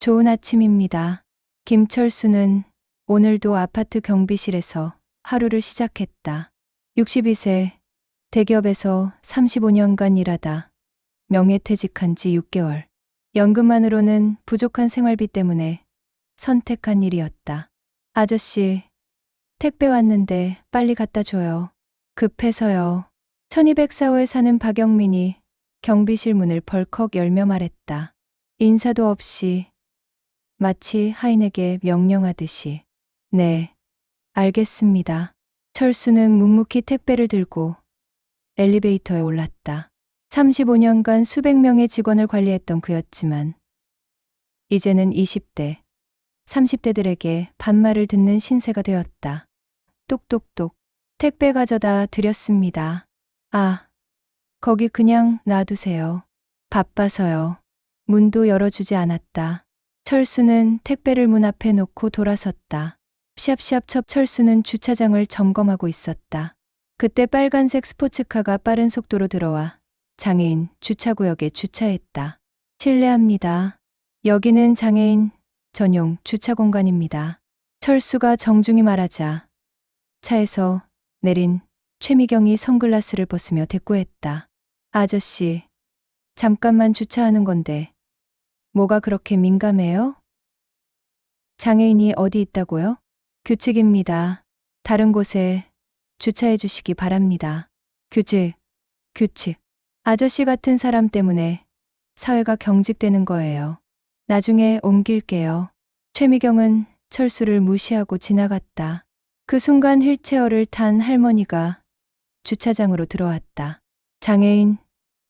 좋은 아침입니다. 김철수는 오늘도 아파트 경비실에서 하루를 시작했다. 62세, 대기업에서 35년간 일하다 명예퇴직한 지 6개월. 연금만으로는 부족한 생활비 때문에 선택한 일이었다. 아저씨, 택배 왔는데 빨리 갖다 줘요. 급해서요. 1204호에 사는 박영민이 경비실 문을 벌컥 열며 말했다. 인사도 없이 마치 하인에게 명령하듯이. 네, 알겠습니다. 철수는 묵묵히 택배를 들고 엘리베이터에 올랐다. 35년간 수백 명의 직원을 관리했던 그였지만 이제는 20대, 30대들에게 반말을 듣는 신세가 되었다. 똑똑똑. 택배 가져다 드렸습니다. 아, 거기 그냥 놔두세요. 바빠서요. 문도 열어주지 않았다. 철수는 택배를 문 앞에 놓고 돌아섰다. 샵샵 첩 철수는 주차장을 점검하고 있었다. 그때 빨간색 스포츠카가 빠른 속도로 들어와 장애인 주차구역에 주차했다. 실례합니다. 여기는 장애인 전용 주차 공간입니다. 철수가 정중히 말하자 차에서 내린 최미경이 선글라스를 벗으며 대꾸했다. 아저씨, 잠깐만 주차하는 건데 뭐가 그렇게 민감해요? 장애인이 어디 있다고요? 규칙입니다. 다른 곳에 주차해 주시기 바랍니다. 규칙, 규칙. 아저씨 같은 사람 때문에 사회가 경직되는 거예요. 나중에 옮길게요. 최미경은 철수를 무시하고 지나갔다. 그 순간 휠체어를 탄 할머니가 주차장으로 들어왔다. 장애인,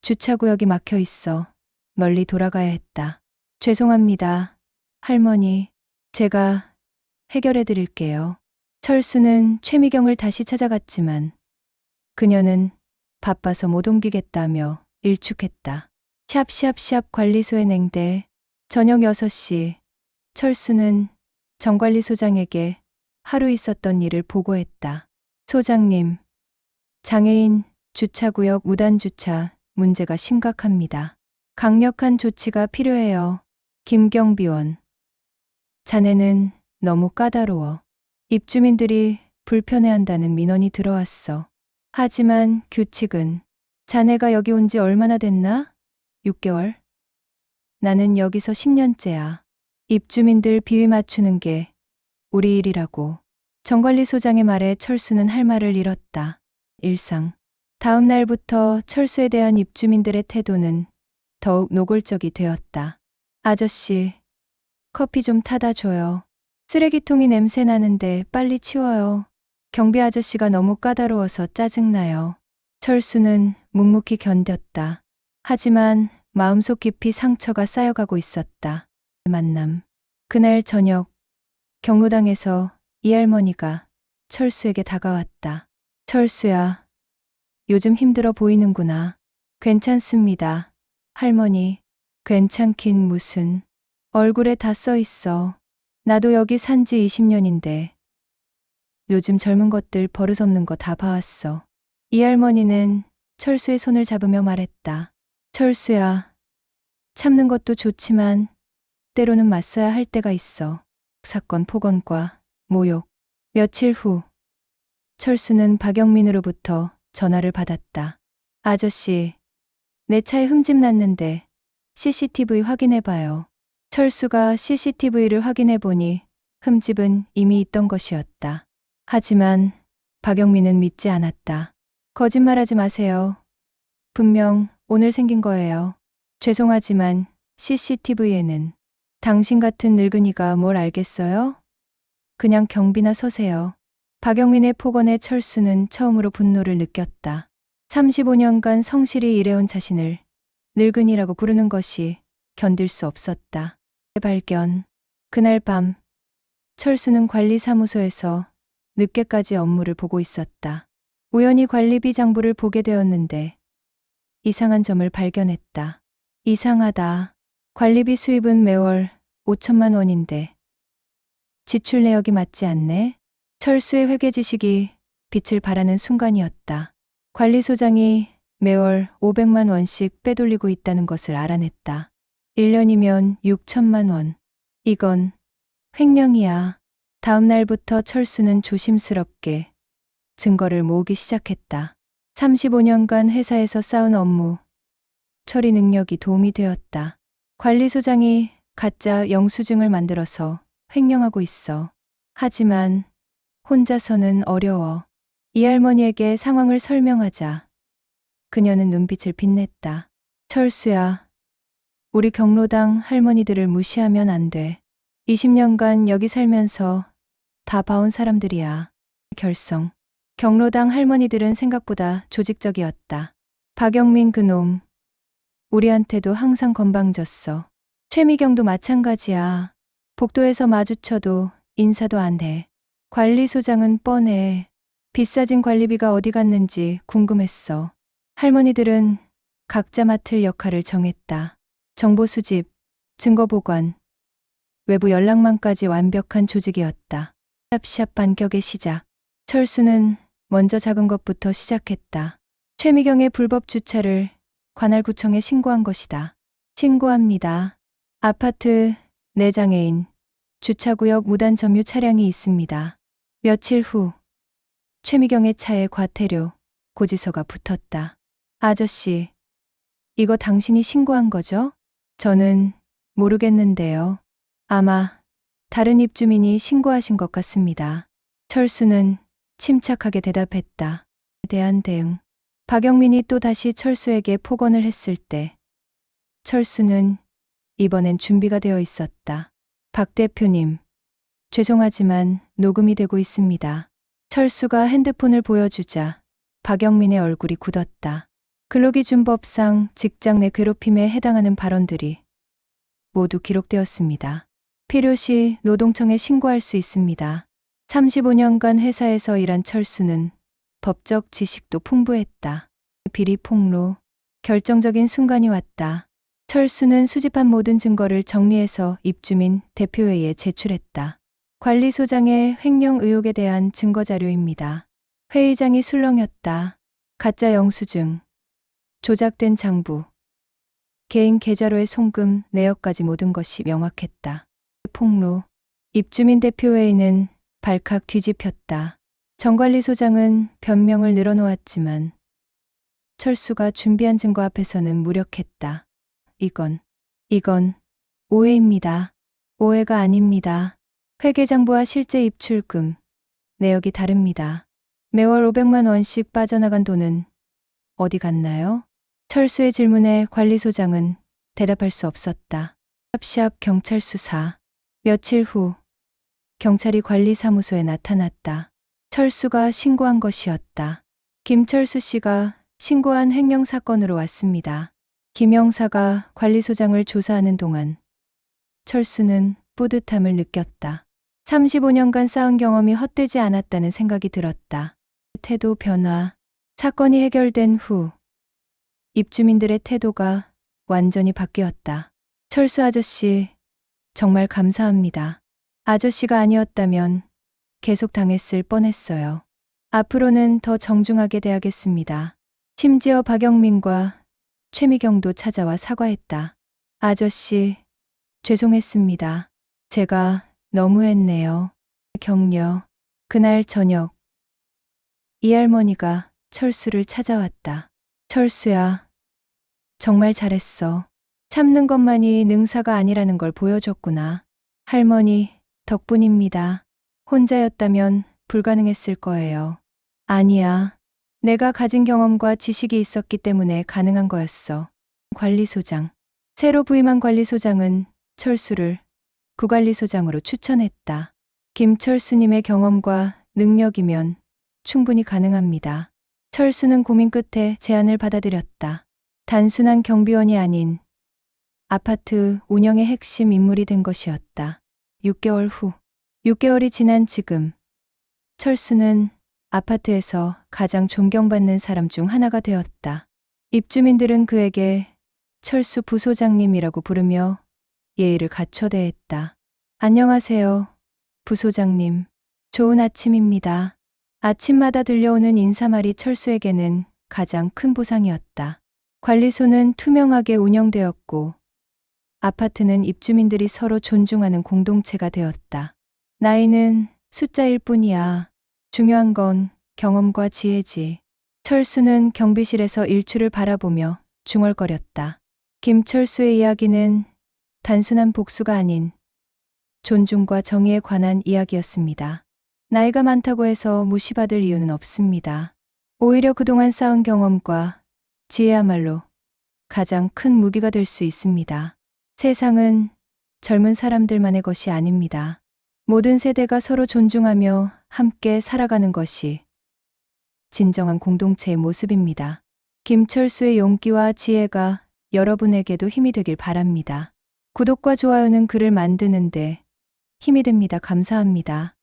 주차구역이 막혀 있어 멀리 돌아가야 했다. 죄송합니다. 할머니, 제가 해결해 드릴게요. 철수는 최미경을 다시 찾아갔지만 그녀는 바빠서 못 옮기겠다며 일축했다. 샵샵샵 관리소의 냉대. 저녁 6시 철수는 정관리 소장에게 하루 있었던 일을 보고했다. 소장님, 장애인 주차구역 무단주차 문제가 심각합니다. 강력한 조치가 필요해요. 김경비원. 자네는 너무 까다로워. 입주민들이 불편해한다는 민원이 들어왔어. 하지만 규칙은 자네가 여기 온 지 얼마나 됐나? 6개월? 나는 여기서 10년째야. 입주민들 비위 맞추는 게 우리 일이라고. 정관리소장의 말에 철수는 할 말을 잃었다. 일상. 다음 날부터 철수에 대한 입주민들의 태도는 더욱 노골적이 되었다. 아저씨, 커피 좀 타다 줘요. 쓰레기통이 냄새 나는데 빨리 치워요. 경비 아저씨가 너무 까다로워서 짜증나요. 철수는 묵묵히 견뎠다. 하지만 마음속 깊이 상처가 쌓여가고 있었다. 만남. 그날 저녁, 경로당에서 이 할머니가 철수에게 다가왔다. 철수야, 요즘 힘들어 보이는구나. 괜찮습니다. 할머니, 괜찮긴 무슨. 얼굴에 다 써 있어. 나도 여기 산 지 20년인데. 요즘 젊은 것들 버릇없는 거 다 봐왔어. 이 할머니는 철수의 손을 잡으며 말했다. 철수야, 참는 것도 좋지만 때로는 맞서야 할 때가 있어. 사건 폭언과 모욕. 며칠 후, 철수는 박영민으로부터 전화를 받았다. 아저씨, 내 차에 흠집 났는데 CCTV 확인해봐요. 철수가 CCTV를 확인해보니 흠집은 이미 있던 것이었다. 하지만 박영민은 믿지 않았다. 거짓말하지 마세요. 분명 오늘 생긴 거예요. 죄송하지만 CCTV에는 당신 같은 늙은이가 뭘 알겠어요? 그냥 경비나 서세요. 박영민의 폭언에 철수는 처음으로 분노를 느꼈다. 35년간 성실히 일해온 자신을 늙은이라고 부르는 것이 견딜 수 없었다. 발견. 그날 밤, 철수는 관리사무소에서 늦게까지 업무를 보고 있었다. 우연히 관리비 장부를 보게 되었는데 이상한 점을 발견했다. 이상하다. 관리비 수입은 매월 5천만 원인데 지출 내역이 맞지 않네. 철수의 회계 지식이 빛을 발하는 순간이었다. 관리소장이 매월 500만 원씩 빼돌리고 있다는 것을 알아냈다. 1년이면 6천만 원. 이건 횡령이야. 다음 날부터 철수는 조심스럽게 증거를 모으기 시작했다. 35년간 회사에서 쌓은 업무, 처리 능력이 도움이 되었다. 관리소장이 가짜 영수증을 만들어서 횡령하고 있어. 하지만 혼자서는 어려워. 이 할머니에게 상황을 설명하자. 그녀는 눈빛을 빛냈다. 철수야, 우리 경로당 할머니들을 무시하면 안 돼. 20년간 여기 살면서 다 봐온 사람들이야. 결성. 경로당 할머니들은 생각보다 조직적이었다. 박영민 그놈. 우리한테도 항상 건방졌어. 최미경도 마찬가지야. 복도에서 마주쳐도 인사도 안 해. 관리소장은 뻔해. 비싸진 관리비가 어디 갔는지 궁금했어. 할머니들은 각자 맡을 역할을 정했다. 정보 수집, 증거 보관, 외부 연락망까지 완벽한 조직이었다. 샵샵 반격의 시작. 철수는 먼저 작은 것부터 시작했다. 최미경의 불법 주차를 관할구청에 신고한 것이다. 신고합니다. 아파트 내장애인 주차구역 무단 점유 차량이 있습니다. 며칠 후 최미경의 차에 과태료 고지서가 붙었다. 아저씨, 이거 당신이 신고한 거죠? 저는 모르겠는데요. 아마 다른 입주민이 신고하신 것 같습니다. 철수는 침착하게 대답했다. 대한 대응. 박영민이 또 다시 철수에게 폭언을 했을 때 철수는 이번엔 준비가 되어 있었다. 박 대표님, 죄송하지만 녹음이 되고 있습니다. 철수가 핸드폰을 보여주자 박영민의 얼굴이 굳었다. 근로기준법상 직장 내 괴롭힘에 해당하는 발언들이 모두 기록되었습니다. 필요시 노동청에 신고할 수 있습니다. 35년간 회사에서 일한 철수는 법적 지식도 풍부했다. 비리 폭로, 결정적인 순간이 왔다. 철수는 수집한 모든 증거를 정리해서 입주민 대표회의에 제출했다. 관리소장의 횡령 의혹에 대한 증거 자료입니다. 회의장이 술렁였다. 가짜 영수증, 조작된 장부, 개인 계좌로의 송금 내역까지 모든 것이 명확했다. 폭로, 입주민 대표회의는 발칵 뒤집혔다. 정관리소장은 변명을 늘어놓았지만 철수가 준비한 증거 앞에서는 무력했다. 이건, 이건 오해입니다. 오해가 아닙니다. 회계장부와 실제 입출금, 내역이 다릅니다. 매월 500만 원씩 빠져나간 돈은 어디 갔나요? 철수의 질문에 관리소장은 대답할 수 없었다. 샵샵 경찰 수사. 며칠 후 경찰이 관리사무소에 나타났다. 철수가 신고한 것이었다. 김철수 씨가 신고한 횡령 사건으로 왔습니다. 김 형사가 관리소장을 조사하는 동안 철수는 뿌듯함을 느꼈다. 35년간 쌓은 경험이 헛되지 않았다는 생각이 들었다. 태도 변화. 사건이 해결된 후 입주민들의 태도가 완전히 바뀌었다. 철수 아저씨, 정말 감사합니다. 아저씨가 아니었다면 계속 당했을 뻔했어요. 앞으로는 더 정중하게 대하겠습니다. 심지어 박영민과 최미경도 찾아와 사과했다. 아저씨, 죄송했습니다. 제가 너무했네요. 격려. 그날 저녁. 이 할머니가 철수를 찾아왔다. 철수야. 정말 잘했어. 참는 것만이 능사가 아니라는 걸 보여줬구나. 할머니, 덕분입니다. 혼자였다면 불가능했을 거예요. 아니야. 내가 가진 경험과 지식이 있었기 때문에 가능한 거였어. 관리소장. 새로 부임한 관리소장은 철수를 구관리소장으로 추천했다. 김철수님의 경험과 능력이면 충분히 가능합니다. 철수는 고민 끝에 제안을 받아들였다. 단순한 경비원이 아닌 아파트 운영의 핵심 인물이 된 것이었다. 6개월 후, 6개월이 지난 지금, 철수는 아파트에서 가장 존경받는 사람 중 하나가 되었다. 입주민들은 그에게 철수 부소장님이라고 부르며 예의를 갖춰 대했다. 안녕하세요, 부소장님. 좋은 아침입니다. 아침마다 들려오는 인사말이 철수에게는 가장 큰 보상이었다. 관리소는 투명하게 운영되었고 아파트는 입주민들이 서로 존중하는 공동체가 되었다. 나이는 숫자일 뿐이야. 중요한 건 경험과 지혜지. 철수는 경비실에서 일출을 바라보며 중얼거렸다. 김철수의 이야기는 단순한 복수가 아닌 존중과 정의에 관한 이야기였습니다. 나이가 많다고 해서 무시받을 이유는 없습니다. 오히려 그동안 쌓은 경험과 지혜야말로 가장 큰 무기가 될 수 있습니다. 세상은 젊은 사람들만의 것이 아닙니다. 모든 세대가 서로 존중하며 함께 살아가는 것이 진정한 공동체의 모습입니다. 김철수의 용기와 지혜가 여러분에게도 힘이 되길 바랍니다. 구독과 좋아요는 글을 만드는데 힘이 됩니다. 감사합니다.